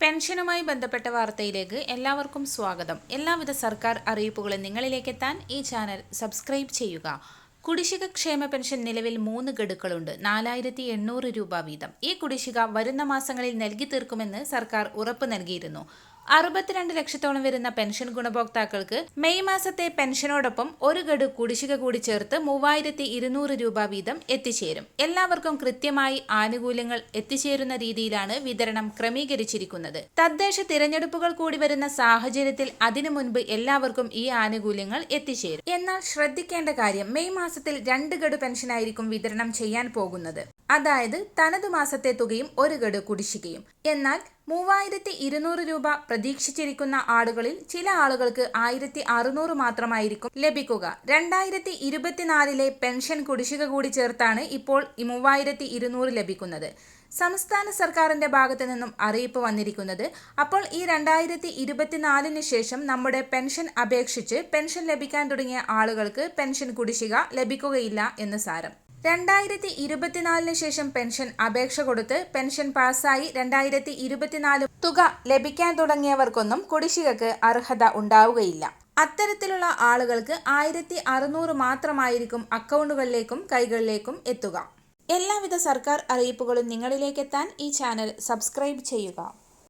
പെൻഷനുമായി ബന്ധപ്പെട്ട വാർത്തയിലേക്ക് എല്ലാവർക്കും സ്വാഗതം. എല്ലാവിധ സർക്കാർ അറിയിപ്പുകളും നിങ്ങളിലേക്ക് എത്താൻ ഈ ചാനൽ സബ്സ്ക്രൈബ് ചെയ്യുക. കുടിശ്ശിക ക്ഷേമ പെൻഷൻ നിലവിൽ മൂന്ന് ഗഡുക്കളുണ്ട്. നാലായിരത്തി എണ്ണൂറ് രൂപ വീതം. ഈ കുടിശ്ശിക വരുന്ന മാസങ്ങളിൽ നൽകി തീർക്കുമെന്ന് സർക്കാർ ഉറപ്പ് നൽകിയിരുന്നു. അറുപത്തിരണ്ട് ലക്ഷത്തോളം വരുന്ന പെൻഷൻ ഗുണഭോക്താക്കൾക്ക് മെയ് മാസത്തെ പെൻഷനോടൊപ്പം ഒരു ഗഡു കുടിശ്ശിക കൂടി ചേർത്ത് മൂവായിരത്തി ഇരുന്നൂറ് രൂപ വീതം എത്തിച്ചേരും. എല്ലാവർക്കും കൃത്യമായി ആനുകൂല്യങ്ങൾ എത്തിച്ചേരുന്ന രീതിയിലാണ് വിതരണം ക്രമീകരിച്ചിരിക്കുന്നത്. തദ്ദേശ തിരഞ്ഞെടുപ്പുകൾ കൂടി വരുന്ന സാഹചര്യത്തിൽ അതിനു മുൻപ് എല്ലാവർക്കും ഈ ആനുകൂല്യങ്ങൾ എത്തിച്ചേരും. എന്നാൽ ശ്രദ്ധിക്കേണ്ട കാര്യം മെയ് മാസത്തിൽ രണ്ട് ഗഡു പെൻഷനായിരിക്കും വിതരണം ചെയ്യാൻ പോകുന്നത്. അതായത് തനതു മാസത്തെ തുകയും ഒരു ഗഡു കുടിശ്ശികയും. എന്നാൽ മൂവായിരത്തി ഇരുന്നൂറ് രൂപ പ്രതീക്ഷിച്ചിരിക്കുന്ന ആളുകളിൽ ചില ആളുകൾക്ക് ആയിരത്തി അറുന്നൂറ് മാത്രമായിരിക്കും ലഭിക്കുക. രണ്ടായിരത്തി ഇരുപത്തിനാലിലെ പെൻഷൻ കുടിശ്ശിക കൂടി ചേർത്താണ് ഇപ്പോൾ മൂവായിരത്തി ഇരുന്നൂറ് ലഭിക്കുന്നത്. സംസ്ഥാന സർക്കാരിന്റെ ഭാഗത്തു നിന്നും അറിയിപ്പ് വന്നിരിക്കുന്നത് അപ്പോൾ ഈ രണ്ടായിരത്തി ഇരുപത്തിനാലിന് ശേഷം നമ്മുടെ പെൻഷൻ അപേക്ഷിച്ച് പെൻഷൻ ലഭിക്കാൻ തുടങ്ങിയ ആളുകൾക്ക് പെൻഷൻ കുടിശ്ശിക ലഭിക്കുകയില്ല എന്ന് സാരം. രണ്ടായിരത്തി ഇരുപത്തിനാലിന് ശേഷം പെൻഷൻ അപേക്ഷ കൊടുത്ത് പെൻഷൻ പാസ്സായി രണ്ടായിരത്തി ഇരുപത്തിനാല് തുക ലഭിക്കാൻ തുടങ്ങിയവർക്കൊന്നും കുടിശ്ശികക്ക് അർഹത ഉണ്ടാവുകയില്ല. അത്തരത്തിലുള്ള ആളുകൾക്ക് ആയിരത്തി അറുന്നൂറ് മാത്രമായിരിക്കും അക്കൗണ്ടുകളിലേക്കും കൈകളിലേക്കും എത്തുക. എല്ലാവിധ സർക്കാർ അറിയിപ്പുകളും നിങ്ങളിലേക്കെത്താൻ ഈ ചാനൽ സബ്സ്ക്രൈബ് ചെയ്യുക.